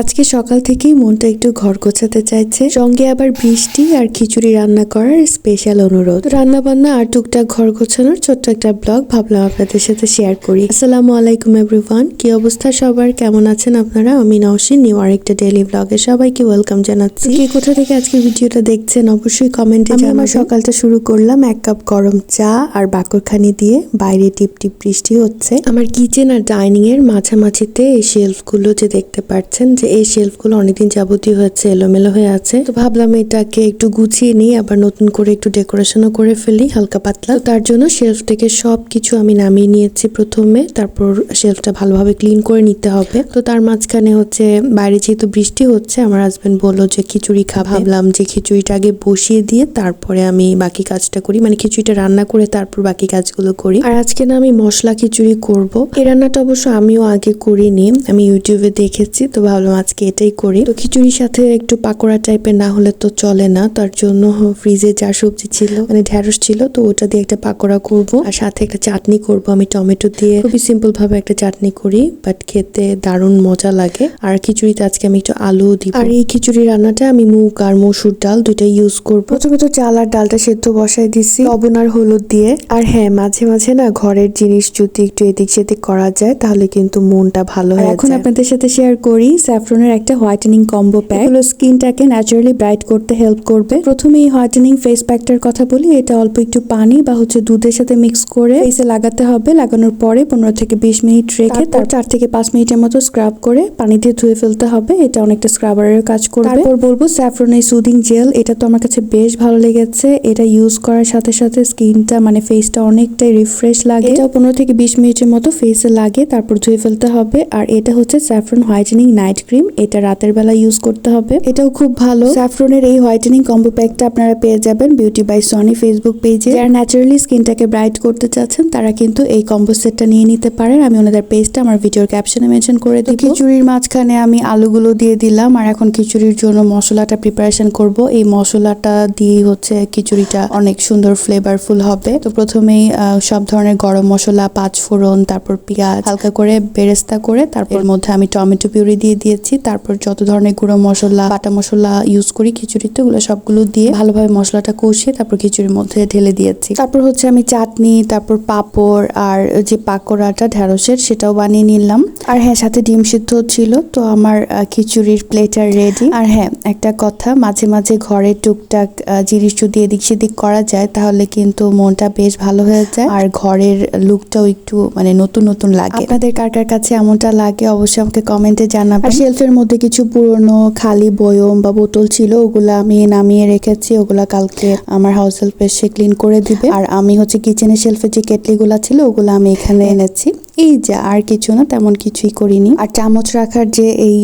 আজকে সকাল থেকেই মনটা একটু ঘর গোছাতে চাইছে। সঙ্গে আবার বৃষ্টি আর খিচুড়ি রান্না করার স্পেশাল অনুরোধ। রান্না বান্না আর টুকটাক ঘর গোছানোর ছোট্ট একটা ব্লগ ভাবলাম আপনাদের সাথে শেয়ার করি। আসসালামু আলাইকুম এভরিওয়ান কি অবস্থা সবার? কেমন আছেন আপনারা? আমি নওশিন নিউ আরেকটা ডেইলি ব্লগে সবাইকে ওয়েলকাম জানাচ্ছি। কে কোথা থেকে আজকে ভিডিওটা দেখছেন অবশ্যই কমেন্টে আমি আমার সকালটা শুরু করলাম এক কাপ গরম চা আর বাকরখানি দিয়ে। বাইরে টিপ টিপ বৃষ্টি হচ্ছে। আমার কিচেন আর ডাইনিং এর মাঝামাঝিতে এই শেলফগুলো যে দেখতে পাচ্ছেন যে এই শেলফগুলো অনেকদিন যাবতীয় হয়েছে এলোমেলো হয়ে আছে। তো ভাবলাম এটাকে একটু গুছিয়ে নিই, আবার নতুন করে একটু ডেকোরেশনও করে ফেলি, হালকা পাতলা। তার জন্য শেলফ থেকে সব কিছু আমি নামিয়ে নিয়েছি প্রথমে, তারপর শেলফটা ভালোভাবে ক্লিন করে নিতে হবে। তো তার মাঝখানে হচ্ছে, বাইরে যেহেতু বৃষ্টি হচ্ছে, আমার হাজবেন্ড বলল যে খিচুড়ি খা ভাবলাম যে খিচুড়িটা আগে বসিয়ে দিয়ে তারপরে আমি বাকি কাজটা করি মানে খিচুড়িটা রান্না করে তারপর বাকি কাজগুলো করি। আর আজকে না আমি মশলা খিচুড়ি করব। এই রান্নাটা অবশ্য আমিও আগে করিনি, আমি ইউটিউবে দেখেছি, তো ভাবলাম আজকে এটাই করি। তো খিচুড়ির সাথে একটু পাকোড়া টাইপের না হলে তো চলে না। তার জন্য ফ্রিজে যা সবজি ছিল মানে ঢ্যাঁড়স ছিল তো ওটা দিয়ে একটা পাকোড়া করব। আর সাথে একটা চাটনি করব। আমি টমেটো দিয়ে খুবই সিম্পল ভাবে একটা চাটনি করি বাট খেতে দারুণ মজা লাগে। আর খিচুড়িতে আজকে আমি একটু আলু দিব। আর এই খিচুড়ি রান্নাটা আমি মুগ আর মসুর ডাল দুইটা ইউজ করব। প্রথমে তো চাল আর ডালটা সেদ্ধ বসাই দিছি লবণ আর হলুদ দিয়ে। আর হ্যাঁ মাঝে মাঝে না ঘরের জিনিস যদি একটু এদিক সেদিক করা যায় তাহলে কিন্তু মনটা ভালো হয় এখন আপনাদের সাথে শেয়ার করি স্যাফরনের একটা হোয়াইটেনিং কম্বো প্যাক এগুলো স্কিনটাকে ন্যাচারালি ব্রাইট করতে হেল্প করবে। প্রথমে এই হোয়াইটেনিং ফেস প্যাকটার কথা বলি এটা অল্প একটু পানি বা হচ্ছে দুধের সাথে মিক্স করে ফেসে লাগাতে হবে। লাগানোর পরে পনেরো থেকে বিশ মিনিট রেখে তার চার থেকে পাঁচ মিনিটের মতো স্ক্রাব করে পানি দিয়ে ধুয়ে ফেলতে হবে। এটা অনেকটা স্ক্রাবারের কাজ করবে। তারপর বলব স্যাফরনের সুদিং জেল এটা তো আমার কাছে বেশ ভালো লেগেছে। এটা ইউজ করার সাথে সাথে স্কিনটা মানে ফেসটা অনেকটাই রিফ্রেশ লাগে। এটাও পনেরো থেকে বিশ মিনিটের মতো ফেসে লাগে তারপর ধুয়ে ফেলতে হবে। আর এটা হচ্ছে স্যাফরন হোয়াইটেনিং নাইট ক্রিম এটা রাতের বেলা ইউজ করতে হবে। এটাও খুব ভালো। স্যাফরনের এই হোয়াইটেনিং কম্বো প্যাকটা আপনারা পেয়ে যাবেন বিউটি বাই সনি ফেসবুক পেজে যারা ন্যাচারালি স্কিনটাকে ব্রাইট করতে চাচ্ছেন তারা কিন্তু এই কম্বো সেটটা নিয়ে নিতে পারেন। আমি ওনাদের পেজটা আমার ভিডিওর ক্যাপশনে মেনশন করে দিই খিচুড়ির মাঝখানে আমি আলুগুলো দিয়ে দিলাম আর এখন খিচুড়ির জন্য মশলাটা প্রিপারেশন করব। এই মশলাটা দিয়ে হচ্ছে খিচুড়িটা অনেক সুন্দর ফ্লেভারফুল হবে। তো প্রথমেই সব ধরনের গরম মশলা পাঁচ ফোড়ন তারপর পেঁয়াজ হালকা করে বেরেস্তা করে তারপর মধ্যে আমি টমেটো পিউরি দিয়ে দিয়ে দিয়েছি। তারপর যত ধরনের গুঁড়ো মশলা, বাটা মশলা ইউজ করি খিচুড়িতে, ওগুলো সবগুলো দিয়ে ভালোভাবে মশলাটা কষিয়ে তারপর খিচুড়ির মধ্যে ঢেলে দিয়েছি। তারপর হচ্ছে আমি চাটনি, তারপর পাঁপড় আর যে পাকোড়াটা ঢ্যাঁড়সের সেটাও বানিয়ে নিলাম। আর হ্যাঁ সাথে ডিম সিদ্ধ ছিল, তো আমার খিচুড়ির প্লেটার রেডি আর হ্যাঁ একটা কথা, মাঝে মাঝে ঘরে টুকটাক জিনিস যদি এদিক সেদিক করা যায়, তাহলে কিন্তু মনটা বেশ ভালো হয়ে যায়। আর ঘরের লুকটাও একটু মানে নতুন নতুন লাগে। আপনাদের কার কার কাছে এমনটা লাগে, অবশ্যই আমাকে কমেন্টে জানাবেন। শেলফের মধ্যে কিছু পুরনো খালি বয়ম বা বোতল ছিল, ওগুলো আমি নামিয়ে রেখেছি, ওগুলা কালকে আমার হাউস হেল্প এসে ক্লিন করে দিবে। আর আমি হচ্ছে কিচেনের শেলফে যে কেটলিগুলা ছিল, ওগুলো আমি এখানে এনেছি। এই যা, আর কিছু না, তেমন কিছুই করিনি। আর চামচ রাখার যে এই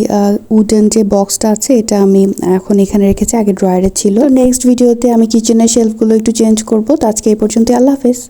উডেন যে বক্সটা আছে, এটা আমি এখন এখানে রেখেছি, আগে ড্রয়ারে ছিল। নেক্সট ভিডিওতে আমি কিচেনের শেলফগুলো একটু চেঞ্জ করব। তো আজকে এই পর্যন্ত আল্লাহ হাফেজ।